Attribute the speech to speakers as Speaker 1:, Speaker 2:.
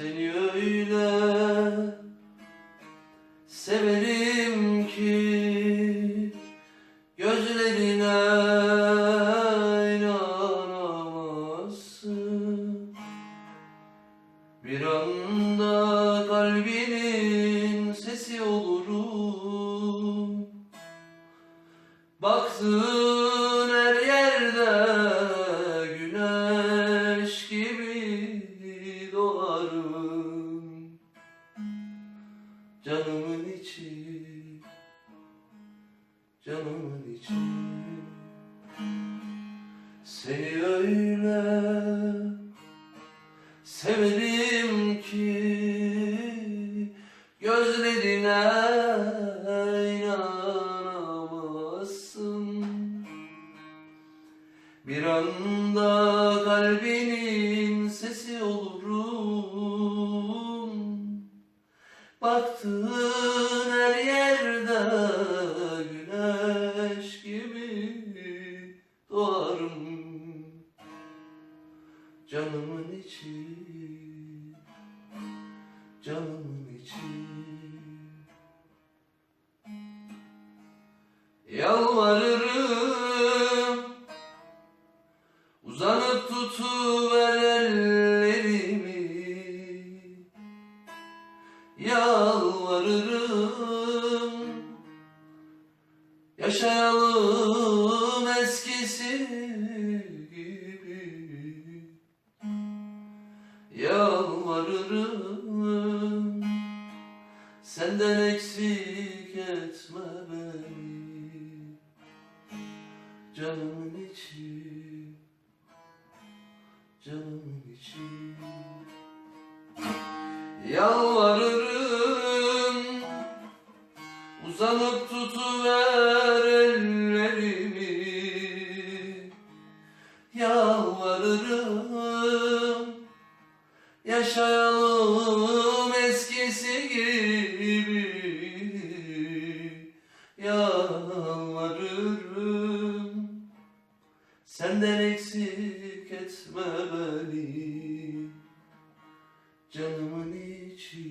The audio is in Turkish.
Speaker 1: Seni öyle severim ki gözlerine inanamazsın. Bir anda kalbinin sesi olurum. Baktığın Canımın içi, canımın içi. Seni öyle severim ki Gözlerine inanamazsın. Bir anda kalbinin Yalvarırım. Uzanıp tutuver ellerimi. Yalvarırım. Yaşayalım eskisi gibi. Yalvarırım. Senden eksik etme Canımın içi Canımın içi. Yalvarırım Uzanıp tutuver ellerimi. Yalvarırım Yaşayalım eskisi gibi. Yalvarırım Senden eksik etme beni. Canımın içi